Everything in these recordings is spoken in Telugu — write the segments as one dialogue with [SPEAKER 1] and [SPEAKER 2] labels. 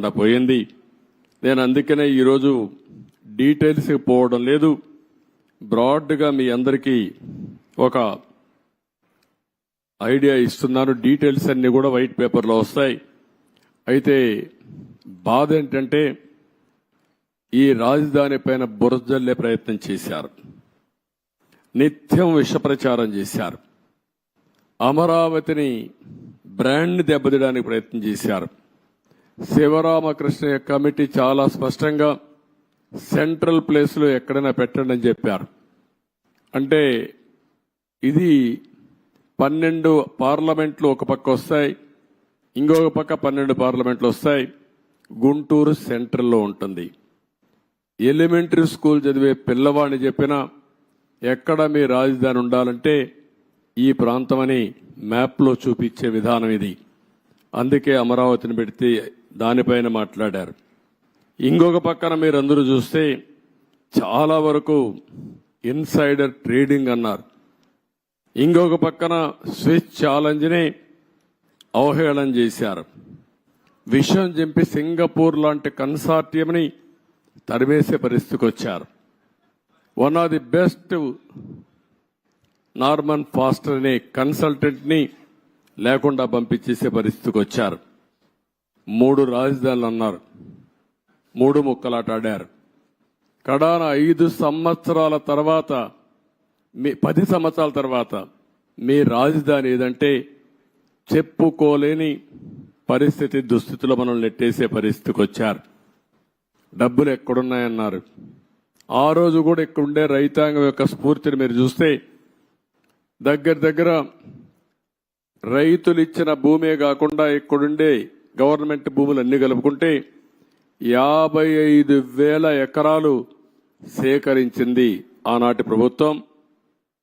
[SPEAKER 1] నా పోయింది. నేను అందుకనే ఈరోజు డీటెయిల్స్ పోవడం లేదు. బ్రాడ్గా మీ అందరికీ ఒక ఐడియా ఇస్తున్నాను. డీటెయిల్స్ అన్నీ కూడా వైట్ పేపర్లో వస్తాయి. అయితే బాధ ఏంటంటే ఈ రాజధాని పైన బురజల్లే ప్రయత్నం చేశారు. నిత్యం విష ప్రచారం చేశారు. అమరావతిని బ్రాండ్ని దెబ్బతీయడానికి ప్రయత్నం చేశారు. శివరామకృష్ణ కమిటీ చాలా స్పష్టంగా సెంట్రల్ ప్లేస్లో ఎక్కడైనా పెట్టండి అని చెప్పారు. అంటే ఇది పన్నెండు పార్లమెంట్లు ఒక పక్క వస్తాయి ఇంకొక పక్క పన్నెండు పార్లమెంట్లు వస్తాయి. గుంటూరు సెంట్రల్లో ఉంటుంది. ఎలిమెంటరీ స్కూల్ చదివే పిల్లవాడిని చెప్పినా ఎక్కడ మీ రాజధాని ఉండాలంటే ఈ ప్రాంతం అని మ్యాప్లో చూపించే విధానం ఇది. అందుకే అమరావతిని పెడితే దానిపైన మాట్లాడారు. ఇంకొక పక్కన మీరు అందరూ చూస్తే చాలా వరకు ఇన్సైడర్ ట్రేడింగ్ అన్నారు. ఇంకొక పక్కన స్విచ్ ఛాలెంజ్ని అవహేళన చేశారు. విషయం చెంపి సింగపూర్ లాంటి కన్సార్టియంని తరిమేసే పరిస్థితికి వచ్చారు one of the best Norman Foster అనే కన్సల్టెంట్ని లేకుండా పంపించేసే పరిస్థితికి వచ్చారు మూడు రాజధానులు అన్నారు. మూడు ముక్కలాట ఆడారు కడాన ఐదు సంవత్సరాల తర్వాత మీ పది సంవత్సరాల తర్వాత మీ రాజధాని ఏదంటే చెప్పుకోలేని పరిస్థితి దుస్థితిలో మనం నెట్టేసే పరిస్థితికి వచ్చారు. డబ్బులు ఎక్కడున్నాయన్నారు. ఆ రోజు కూడా ఇక్కడ ఉండే రైతాంగం యొక్క స్ఫూర్తిని మీరు చూస్తే దగ్గర దగ్గర రైతులు ఇచ్చిన భూమే కాకుండా ఇక్కడుండే గవర్నమెంట్ భూములు అన్ని కలుపుకుంటే యాభై ఐదు వేల ఎకరాలు సేకరించింది ఆనాటి ప్రభుత్వం.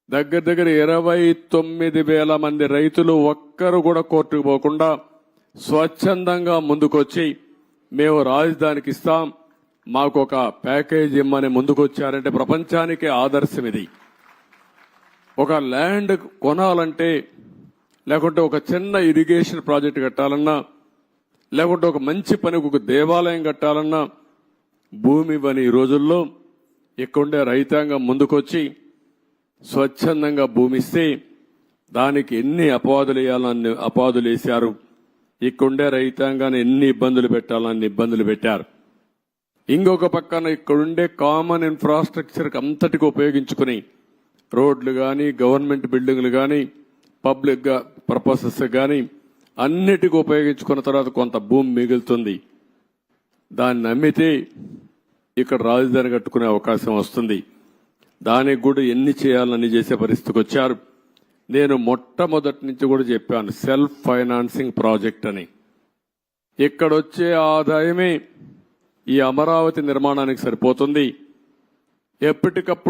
[SPEAKER 1] దగ్గర దగ్గర ఇరవై తొమ్మిది వేల మంది రైతులు ఒక్కరు కూడా కోర్టుకు పోకుండా స్వచ్ఛందంగా ముందుకొచ్చి మేము రాజధానికి ఇస్తాం మాకు ఒక ప్యాకేజ్ ఇమ్మని ముందుకొచ్చారంటే ప్రపంచానికే ఆదర్శం ఇది ఒక ల్యాండ్ కొనాలంటే లేకుంటే ఒక చిన్న ఇరిగేషన్ ప్రాజెక్ట్ కట్టాలన్నా లేకుంటే ఒక మంచి పనికి ఒక దేవాలయం కట్టాలన్నా భూమి ఇవ్వని ఈ రోజుల్లో ఇక్కడుండే రైతాంగం ముందుకొచ్చి స్వచ్ఛందంగా భూమిస్తే దానికి ఎన్ని అపవాదులు వేయాలని అపవాదులు వేశారు. ఇక్కడుండే రైతాంగాన్ని ఎన్ని ఇబ్బందులు పెట్టాలని ఇబ్బందులు పెట్టారు. ఇంకొక పక్కన ఇక్కడుండే కామన్ ఇన్ఫ్రాస్ట్రక్చర్ అంతటికి ఉపయోగించుకుని రోడ్లు కానీ గవర్నమెంట్ బిల్డింగ్లు కానీ పబ్లిక్ పర్పసెస్ కానీ అన్నిటికీ ఉపయోగించుకున్న తర్వాత కొంత భూమి మిగులుతుంది. దాన్ని అమ్మితే ఇక్కడ రాజధాని కట్టుకునే అవకాశం వస్తుంది. దానికి కూడా ఎన్ని చేయాలని చేసే పరిస్థితికి వచ్చారు. నేను మొట్టమొదటి నుంచి కూడా చెప్పాను సెల్ఫ్ ఫైనాన్సింగ్ ప్రాజెక్ట్ అని. ఇక్కడ వచ్చే ఆదాయమే ఈ అమరావతి నిర్మాణానికి సరిపోతుంది. ఎప్పటికప్పుడు